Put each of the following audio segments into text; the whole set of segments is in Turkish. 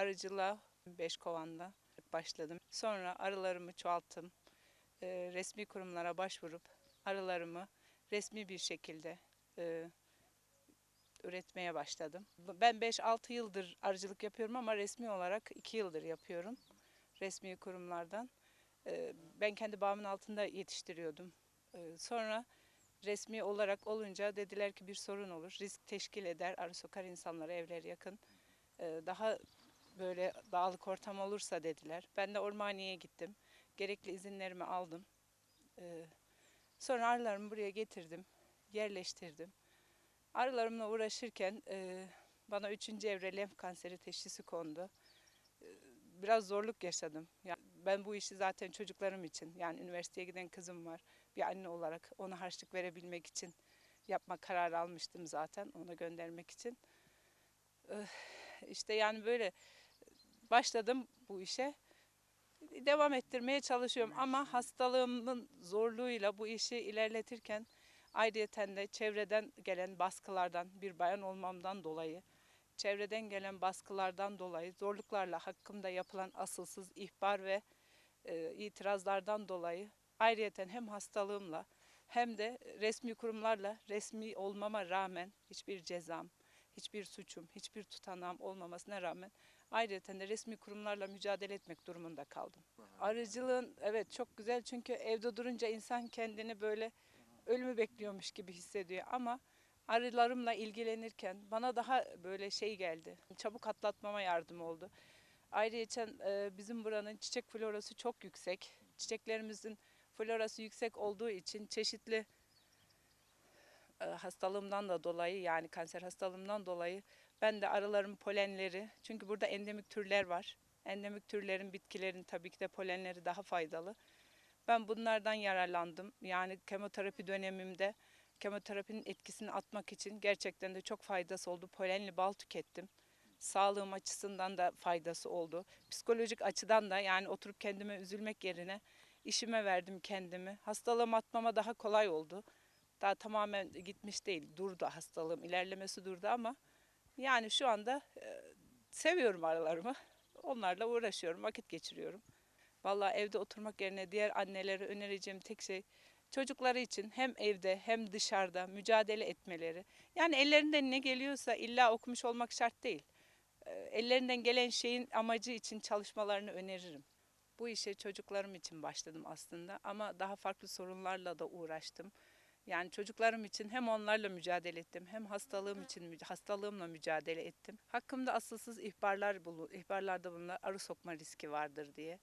arıcılığa beş kovanda başladım. Sonra arılarımı çoğalttım. Ee, resmi kurumlara başvurup arılarımı resmi bir şekilde e, üretmeye başladım. Ben 5-6 yıldır arıcılık yapıyorum ama resmi olarak 2 yıldır yapıyorum. Resmi kurumlardan. Ee, Ben kendi bağımın altında yetiştiriyordum. Ee, Sonra resmi olarak olunca dediler ki bir sorun olur. Risk teşkil eder. Arı sokar insanlara evler yakın. Daha böyle dağlık ortam olursa dediler. Ben de Ormaniye'ye gittim. Gerekli izinlerimi aldım. Ee, Sonra arılarımı buraya getirdim. Yerleştirdim. Arılarımla uğraşırken e, bana üçüncü evre lenf kanseri teşhisi kondu. E, Biraz zorluk yaşadım. Ya ben bu işi zaten çocuklarım için yani üniversiteye giden kızım var. Bir anne olarak ona harçlık verebilmek için yapma kararı almıştım zaten ona göndermek için. Eh, İşte yani böyle başladım bu işe. Devam ettirmeye çalışıyorum ama hastalığımın zorluğuyla bu işi ilerletirken ayrıyeten de çevreden gelen baskılardan bir bayan olmamdan dolayı çevreden gelen baskılardan dolayı zorluklarla hakkımda yapılan asılsız ihbar ve e, itirazlardan dolayı ayrıyeten hem hastalığımla hem de resmi kurumlarla resmi olmama rağmen hiçbir cezam, hiçbir suçum, hiçbir tutanağım olmamasına rağmen ayrıyeten de resmi kurumlarla mücadele etmek durumunda kaldım. Arıcılığın evet çok güzel çünkü evde durunca insan kendini böyle ölümü bekliyormuş gibi hissediyor ama arılarımla ilgilenirken bana daha böyle şey geldi. Çabuk atlatmama yardım oldu. Ayrıca e, bizim buranın çiçek florası çok yüksek. Çiçeklerimizin florası yüksek olduğu için çeşitli e, hastalığımdan da dolayı yani kanser hastalığımdan dolayı ben de arıların polenleri çünkü burada endemik türler var. Endemik türlerin bitkilerin tabii ki de polenleri daha faydalı. Ben bunlardan yararlandım. Yani kemoterapi dönemimde kemoterapinin etkisini atmak için gerçekten de çok faydası oldu. Polenli bal tükettim. Sağlığım açısından da faydası oldu. Psikolojik açıdan da yani oturup kendime üzülmek yerine işime verdim kendimi. Hastalığım atmama daha kolay oldu. Daha tamamen gitmiş değil. Durdu hastalığım. ilerlemesi durdu ama yani şu anda e, seviyorum aralarımı. Onlarla uğraşıyorum, vakit geçiriyorum. Vallahi evde oturmak yerine diğer annelere önereceğim tek şey çocukları için hem evde hem dışarıda mücadele etmeleri. Yani ellerinden ne geliyorsa illa okumuş olmak şart değil. E, Ellerinden gelen şeyin amacı için çalışmalarını öneririm. Bu işe çocuklarım için başladım aslında ama daha farklı sorunlarla da uğraştım. Yani çocuklarım için hem onlarla mücadele ettim hem hastalığım için hastalığımla mücadele ettim. Hakkımda asılsız ihbarlar bulu, ihbarlarda bulunan arı sokma riski vardır diye.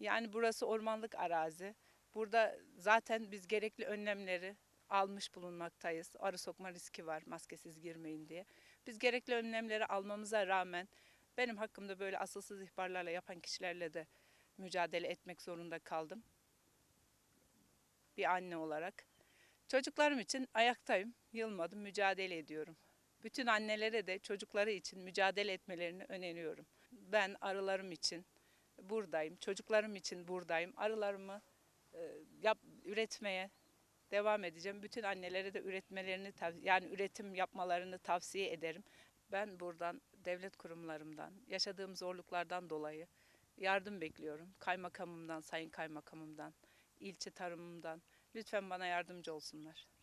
Yani burası ormanlık arazi. Burada zaten biz gerekli önlemleri almış bulunmaktayız. Arı sokma riski var maskesiz girmeyin diye. Biz gerekli önlemleri almamıza rağmen benim hakkımda böyle asılsız ihbarlarla yapan kişilerle de mücadele etmek zorunda kaldım. Bir anne olarak. Çocuklarım için ayaktayım, yılmadım, mücadele ediyorum. Bütün annelere de çocukları için mücadele etmelerini öneriyorum. Ben arılarım için buradayım, çocuklarım için buradayım. Arılarımı e, yap, üretmeye devam edeceğim. Bütün annelere de üretmelerini, yani üretim yapmalarını tavsiye ederim. Ben buradan devlet kurumlarımdan, yaşadığım zorluklardan dolayı yardım bekliyorum. Kaymakamımdan, sayın kaymakamımdan, ilçe tarımımdan. Lütfen bana yardımcı olsunlar.